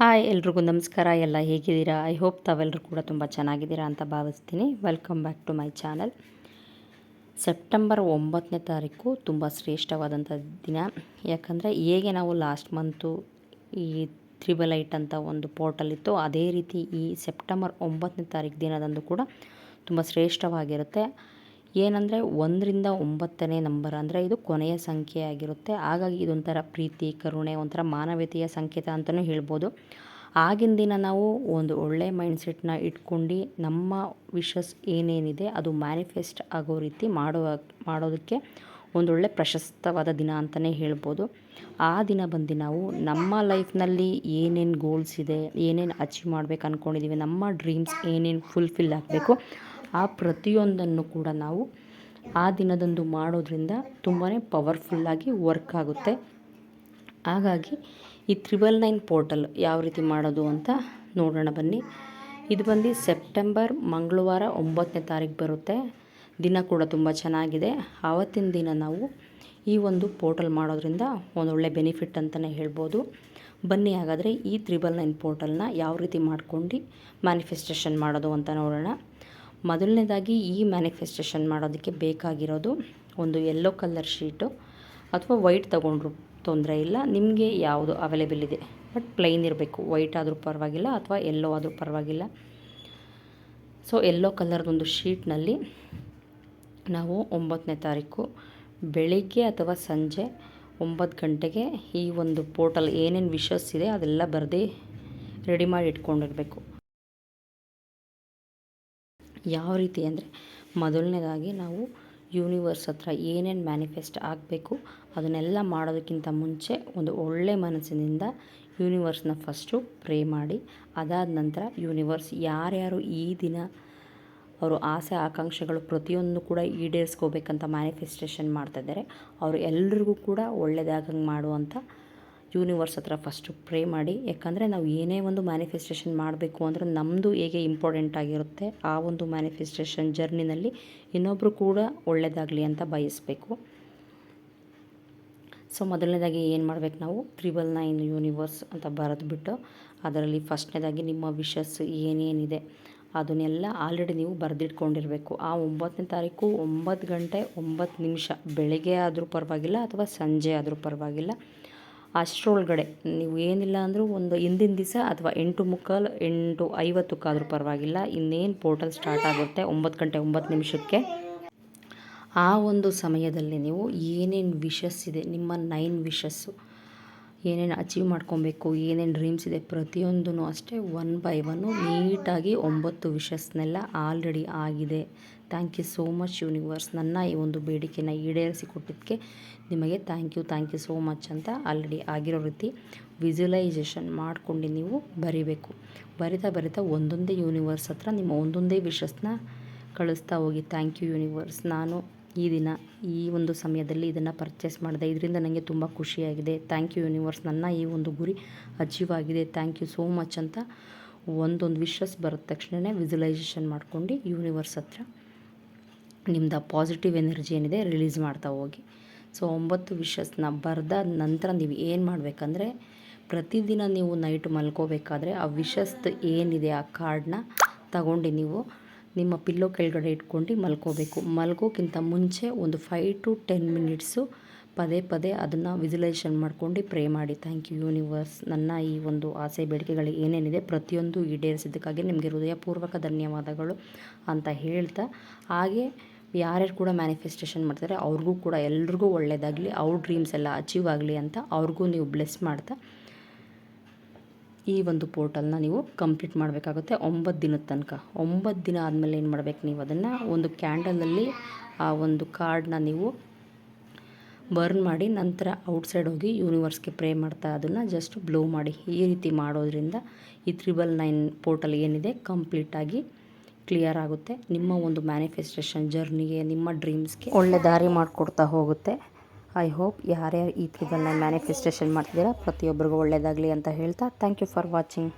Hi ಎಲ್ರಿಗೂ ನಮಸ್ಕಾರ. ಎಲ್ಲ ಹೇಗಿದ್ದೀರಾ? ಐ ಹೋಪ್ ತಾವೆಲ್ಲರೂ ಕೂಡ ತುಂಬ ಚೆನ್ನಾಗಿದ್ದೀರಾ ಅಂತ ಭಾವಿಸ್ತೀನಿ. Welcome back to my channel September ಒಂಬತ್ತನೇ ತಾರೀಕು ತುಂಬ ಶ್ರೇಷ್ಠವಾದಂಥ ದಿನ. ಯಾಕಂದರೆ ಹೇಗೆ ನಾವು ಲಾಸ್ಟ್ ಮಂತು ಈ ತ್ರಿಬಲ್ ಐಟ್ ಅಂತ ಒಂದು ಪೋರ್ಟಲ್ ಇತ್ತು, ಅದೇ ರೀತಿ ಈ ಸೆಪ್ಟೆಂಬರ್ ಒಂಬತ್ತನೇ ತಾರೀಕು ದಿನದಂದು ಕೂಡ ತುಂಬ ಶ್ರೇಷ್ಠವಾಗಿರುತ್ತೆ. ಏನಂದರೆ ಒಂದರಿಂದ ಒಂಬತ್ತನೇ ನಂಬರ್, ಅಂದರೆ ಇದು ಕೊನೆಯ ಸಂಖ್ಯೆ ಆಗಿರುತ್ತೆ. ಹಾಗಾಗಿ ಇದೊಂಥರ ಪ್ರೀತಿ, ಕರುಣೆ, ಒಂಥರ ಮಾನವೀಯತೆಯ ಸಂಕೇತ ಅಂತಲೂ ಹೇಳ್ಬೋದು. ಆಗಿನ ದಿನ ನಾವು ಒಂದು ಒಳ್ಳೆ ಮೈಂಡ್ಸೆಟ್ನ ಇಟ್ಕೊಂಡು ನಮ್ಮ ವಿಷಸ್ ಏನೇನಿದೆ ಅದು ಮ್ಯಾನಿಫೆಸ್ಟ್ ಆಗೋ ರೀತಿ ಮಾಡುವ, ಮಾಡೋದಕ್ಕೆ ಒಂದೊಳ್ಳೆ ಪ್ರಶಸ್ತವಾದ ದಿನ ಅಂತಲೇ ಹೇಳ್ಬೋದು. ಆ ದಿನ ಬಂದು ನಾವು ನಮ್ಮ ಲೈಫ್ನಲ್ಲಿ ಏನೇನು ಗೋಲ್ಸ್ ಇದೆ, ಏನೇನು ಅಚೀವ್ ಮಾಡ್ಬೇಕು ಅಂದ್ಕೊಂಡಿದ್ದೀವಿ ನಮ್ಮ ಡ್ರೀಮ್ಸ್ ಏನೇನು ಫುಲ್ಫಿಲ್ ಆಗಬೇಕು ಆ ಪ್ರತಿಯೊಂದನ್ನು ಕೂಡ ನಾವು ಆ ದಿನದಂದು ಮಾಡೋದ್ರಿಂದ ತುಂಬಾ ಪವರ್ಫುಲ್ಲಾಗಿ ವರ್ಕ್ ಆಗುತ್ತೆ. ಹಾಗಾಗಿ ಈ ತ್ರಿಬಲ್ ನೈನ್ ಪೋರ್ಟಲ್ ಯಾವ ರೀತಿ ಮಾಡೋದು ಅಂತ ನೋಡೋಣ ಬನ್ನಿ. ಇದು ಬಂದು ಸೆಪ್ಟೆಂಬರ್ ಮಂಗಳವಾರ ಒಂಬತ್ತನೇ ತಾರೀಕು ಬರುತ್ತೆ. ದಿನ ಕೂಡ ತುಂಬ ಚೆನ್ನಾಗಿದೆ. ಆವತ್ತಿನ ದಿನ ನಾವು ಈ ಒಂದು ಪೋರ್ಟಲ್ ಮಾಡೋದ್ರಿಂದ ಒಂದೊಳ್ಳೆ ಬೆನಿಫಿಟ್ ಅಂತಲೇ ಹೇಳ್ಬೋದು. ಬನ್ನಿ ಹಾಗಾದರೆ ಈ ತ್ರಿಬಲ್ ನೈನ್ ಪೋರ್ಟಲ್ನ ಯಾವ ರೀತಿ ಮಾಡ್ಕೊಂಡು ಮ್ಯಾನಿಫೆಸ್ಟೇಷನ್ ಮಾಡೋದು ಅಂತ ನೋಡೋಣ. ಮೊದಲನೇದಾಗಿ ಈ ಮ್ಯಾನಿಫೆಸ್ಟೇಷನ್ ಮಾಡೋದಕ್ಕೆ ಬೇಕಾಗಿರೋದು ಒಂದು ಯೆಲ್ಲೋ ಕಲರ್ ಶೀಟು ಅಥವಾ ವೈಟ್ ತೊಗೊಂಡ್ರು ತೊಂದರೆ ಇಲ್ಲ. ನಿಮಗೆ ಯಾವುದು ಅವೈಲೇಬಲ್ ಇದೆ. ಬಟ್ ಪ್ಲೈನ್ ಇರಬೇಕು. ವೈಟ್ ಆದರೂ ಪರವಾಗಿಲ್ಲ ಅಥವಾ ಎಲ್ಲೋ ಆದರೂ ಪರವಾಗಿಲ್ಲ. ಸೊ ಎಲ್ಲೋ ಕಲರ್ದೊಂದು ಶೀಟ್ನಲ್ಲಿ ನಾವು ಒಂಬತ್ತನೇ ತಾರೀಕು ಬೆಳಿಗ್ಗೆ ಅಥವಾ ಸಂಜೆ ಒಂಬತ್ತು ಗಂಟೆಗೆ ಈ ಒಂದು ಪೋರ್ಟಲ್ ಏನೇನು ವಿಷಸ್ ಇದೆ ಅದೆಲ್ಲ ಬರೆದು ರೆಡಿ ಮಾಡಿ ಇಟ್ಕೊಂಡಿರಬೇಕು. ಯಾವ ರೀತಿ ಅಂದರೆ ಮೊದಲನೇದಾಗಿ ನಾವು ಯೂನಿವರ್ಸ್ ಹತ್ರ ಏನೇನು ಮ್ಯಾನಿಫೆಸ್ಟ್ ಆಗಬೇಕು ಅದನ್ನೆಲ್ಲ ಮಾಡೋದಕ್ಕಿಂತ ಮುಂಚೆ ಒಂದು ಒಳ್ಳೆ ಮನಸ್ಸಿನಿಂದ ಯೂನಿವರ್ಸ್ನ ಫಸ್ಟು ಪ್ರೇ ಮಾಡಿ, ಅದಾದ ನಂತರ ಯೂನಿವರ್ಸ್ ಯಾರ್ಯಾರು ಈ ದಿನ ಅವರು ಆಸೆ ಆಕಾಂಕ್ಷೆಗಳು ಪ್ರತಿಯೊಂದು ಕೂಡ ಈಡೇರಿಸ್ಕೋಬೇಕಂತ ಮ್ಯಾನಿಫೆಸ್ಟೇಷನ್ ಮಾಡ್ತಾ ಇದ್ದಾರೆ. ಅವರು ಎಲ್ರಿಗೂ ಕೂಡ ಒಳ್ಳೆಯದಾಗಂಗೆ ಮಾಡುವಂಥ ಯೂನಿವರ್ಸ್ ಹತ್ರ ಫಸ್ಟು ಪ್ರೇ ಮಾಡಿ. ಯಾಕಂದರೆ ನಾವು ಏನೇ ಒಂದು ಮ್ಯಾನಿಫೆಸ್ಟೇಷನ್ ಮಾಡಬೇಕು ಅಂದರೆ ನಮ್ಮದು ಹೇಗೆ ಇಂಪಾರ್ಟೆಂಟ್ ಆಗಿರುತ್ತೆ ಆ ಒಂದು ಮ್ಯಾನಿಫೆಸ್ಟೇಷನ್ ಜರ್ನಿನಲ್ಲಿ ಇನ್ನೊಬ್ಬರು ಕೂಡ ಒಳ್ಳೆಯದಾಗಲಿ ಅಂತ ಬಯಸಬೇಕು. ಸೊ ಮೊದಲನೇದಾಗಿ ಏನು ಮಾಡಬೇಕು ನಾವು? ತ್ರಿಬಲ್ ನೈನ್ ಯೂನಿವರ್ಸ್ ಅಂತ ಬರೆದುಬಿಟ್ಟು ಅದರಲ್ಲಿ ಫಸ್ಟ್ನೇದಾಗಿ ನಿಮ್ಮ ವಿಷಸ್ ಏನೇನಿದೆ ಅದನ್ನೆಲ್ಲ ಆಲ್ರೆಡಿ ನೀವು ಬರೆದಿಟ್ಕೊಂಡಿರಬೇಕು. ಆ ಒಂಬತ್ತನೇ ತಾರೀಕು ಒಂಬತ್ತು ಗಂಟೆ ಒಂಬತ್ತು ನಿಮಿಷ, ಬೆಳಗ್ಗೆ ಆದರೂ ಪರವಾಗಿಲ್ಲ ಅಥವಾ ಸಂಜೆ ಆದರೂ ಪರವಾಗಿಲ್ಲ. ಅಷ್ಟರೊಳಗಡೆ. ನೀವು ಏನಿಲ್ಲ ಅಂದರೂ ಒಂದು ಹಿಂದಿನ ದಿವಸ ಅಥವಾ ಎಂಟು ಮುಕ್ಕಾಲು, ಎಂಟು ಐವತ್ತಕ್ಕಾದರೂ ಪರವಾಗಿಲ್ಲ. ಇನ್ನೇನು ಪೋರ್ಟಲ್ ಸ್ಟಾರ್ಟ್ ಆಗುತ್ತೆ ಒಂಬತ್ತು ಗಂಟೆ ಒಂಬತ್ತು ನಿಮಿಷಕ್ಕೆ. ಆ ಒಂದು ಸಮಯದಲ್ಲಿ ನೀವು ಏನೇನು ವಿಷಸ್ ಇದೆ, ನಿಮ್ಮ ನೈನ್ ವಿಷಸ್ಸು ಏನೇನು ಅಚೀವ್ ಮಾಡ್ಕೊಬೇಕು, ಏನೇನು ಡ್ರೀಮ್ಸ್ ಇದೆ ಪ್ರತಿಯೊಂದೂ ಅಷ್ಟೇ, ಒನ್ ಬೈ ಒನ್ನು ನೀಟಾಗಿ ಒಂಬತ್ತು ವಿಷಸ್ನೆಲ್ಲ ಆಲ್ರೆಡಿ ಆಗಿದೆ. Thank you so much universe ನನ್ನ ಈ ಒಂದು ಬೇಡಿಕೆನ ಈಡೇರಿಸಿ ಕೊಟ್ಟಿದ್ದಕ್ಕೆ ನಿಮಗೆ thank you thank you so much ಅಂತ ಆಲ್ರೆಡಿ ಆಗಿರೋ ರೀತಿ ವಿಜುವಲೈಸೇಷನ್ ಮಾಡ್ಕೊಂಡು ನೀವು ಬರಿಬೇಕು. ಬರಿತಾ ಬರಿತಾ ಒಂದೊಂದೇ ಯೂನಿವರ್ಸ್ ಹತ್ರ ನಿಮ್ಮ ಒಂದೊಂದೇ ವಿಷಸ್ನ ಕಳಿಸ್ತಾ ಹೋಗಿ. ಥ್ಯಾಂಕ್ ಯು ಯೂನಿವರ್ಸ್ ನಾನು ಈ ದಿನ, ಈ ಒಂದು ಸಮಯದಲ್ಲಿ ಇದನ್ನು ಪರ್ಚೇಸ್ ಮಾಡಿದೆ. ಇದರಿಂದ ನನಗೆ ತುಂಬ ಖುಷಿಯಾಗಿದೆ. ಥ್ಯಾಂಕ್ ಯು ಯೂನಿವರ್ಸ್ ನನ್ನ ಈ ಒಂದು ಗುರಿ ಅಚೀವ್ ಆಗಿದೆ ಥ್ಯಾಂಕ್ ಯು ಸೋ ಮಚ್ ಅಂತ ಒಂದೊಂದು ವಿಶ್ವಸ್ ಬರೋದ ತಕ್ಷಣವೇ ವಿಜುವಲೈಸೇಷನ್ ಮಾಡ್ಕೊಂಡು ಯೂನಿವರ್ಸ್ ಹತ್ರ ನಿಮ್ಮದು ಪಾಸಿಟಿವ್ ಎನರ್ಜಿ ಏನಿದೆ ರಿಲೀಸ್ ಮಾಡ್ತಾ ಹೋಗಿ. ಸೊ ಒಂಬತ್ತು ವಿಷಸ್ನ ಬರೆದಾದ ನಂತರ ನೀವು ಏನು ಮಾಡಬೇಕಂದ್ರೆ, ಪ್ರತಿದಿನ ನೀವು ನೈಟ್ ಮಲ್ಕೋಬೇಕಾದ್ರೆ ಆ ವಿಷಸ್ದು ಏನಿದೆ ಆ ಕಾರ್ಡ್ನ ತಗೊಂಡು ನೀವು ನಿಮ್ಮ ಪಿಲ್ಲೋ ಕೆಳಗಡೆ ಇಟ್ಕೊಂಡು ಮಲ್ಕೋಬೇಕು. ಮಲ್ಗೋಕ್ಕಿಂತ ಮುಂಚೆ ಒಂದು ಫೈವ್ ಟು ಟೆನ್ ಮಿನಿಟ್ಸು ಪದೇ ಪದೇ ಅದನ್ನು ವಿಜುಲೈಸೇಷನ್ ಮಾಡ್ಕೊಂಡು ಪ್ರೇ ಮಾಡಿ. ಥ್ಯಾಂಕ್ ಯು ಯೂನಿವರ್ಸ್ ನನ್ನ ಈ ಒಂದು ಆಸೆ, ಬೇಡಿಕೆಗಳು ಏನೇನಿದೆ ಪ್ರತಿಯೊಂದು ಈಡೇರಿಸಿದ್ದಕ್ಕಾಗಿ ನಿಮಗೆ ಹೃದಯಪೂರ್ವಕ ಧನ್ಯವಾದಗಳು ಅಂತ ಹೇಳ್ತಾ, ಹಾಗೆ ಯಾರ್ಯಾರು ಕೂಡ ಮ್ಯಾನಿಫೆಸ್ಟೇಷನ್ ಮಾಡ್ತಾರೆ, ಅವ್ರಿಗೂ ಕೂಡ ಎಲ್ರಿಗೂ ಒಳ್ಳೆಯದಾಗಲಿ ಅವ್ರ ಡ್ರೀಮ್ಸ್ ಎಲ್ಲ ಅಚೀವ್ ಆಗಲಿ ಅಂತ ಅವ್ರಿಗೂ ನೀವು ಬ್ಲೆಸ್ ಮಾಡ್ತಾ, ಈ ಒಂದು ಪೋರ್ಟಲ್ನ ನೀವು ಕಂಪ್ಲೀಟ್ ಮಾಡಬೇಕಾಗುತ್ತೆ ಒಂಬತ್ತು ದಿನದ ತನಕ. ಒಂಬತ್ತು ದಿನ ಆದಮೇಲೆ ಏನು ಮಾಡಬೇಕು ನೀವು ಅದನ್ನು? ಒಂದು ಕ್ಯಾಂಡಲಲ್ಲಿ ಆ ಒಂದು ಕಾರ್ಡನ್ನ ನೀವು ಬರ್ನ್ ಮಾಡಿ ನಂತರ ಔಟ್ಸೈಡ್ ಹೋಗಿ ಯೂನಿವರ್ಸ್ಗೆ ಪ್ರೇ ಮಾಡ್ತಾ ಅದನ್ನು ಜಸ್ಟ್ ಬ್ಲೋ ಮಾಡಿ. ಈ ರೀತಿ ಮಾಡೋದ್ರಿಂದ ಈ ತ್ರಿಬಲ್ ನೈನ್ ಪೋರ್ಟಲ್ ಏನಿದೆ ಕಂಪ್ಲೀಟಾಗಿ ಕ್ಲಿಯರ್ ಆಗುತ್ತೆ. ನಿಮ್ಮ ಒಂದು ಮ್ಯಾನಿಫೆಸ್ಟೇಷನ್ ಜರ್ನಿಗೆ ನಿಮ್ಮ ಡ್ರೀಮ್ಸ್ಗೆ ಒಳ್ಳೆ ದಾರಿ ಮಾಡಿಕೊಡ್ತಾ ಹೋಗುತ್ತೆ. ಐ ಹೋಪ್ ಯಾರ್ಯಾರು ಈ ತ್ರಿಬಲ್ ನೈನ್ ಮ್ಯಾನಿಫೆಸ್ಟೇಷನ್ ಮಾಡ್ತಿದ್ದೀರಾ ಪ್ರತಿಯೊಬ್ಬರಿಗೂ ಒಳ್ಳೆಯದಾಗಲಿ ಅಂತ ಹೇಳ್ತಾ ಥ್ಯಾಂಕ್ ಯು ಫಾರ್ ವಾಚಿಂಗ್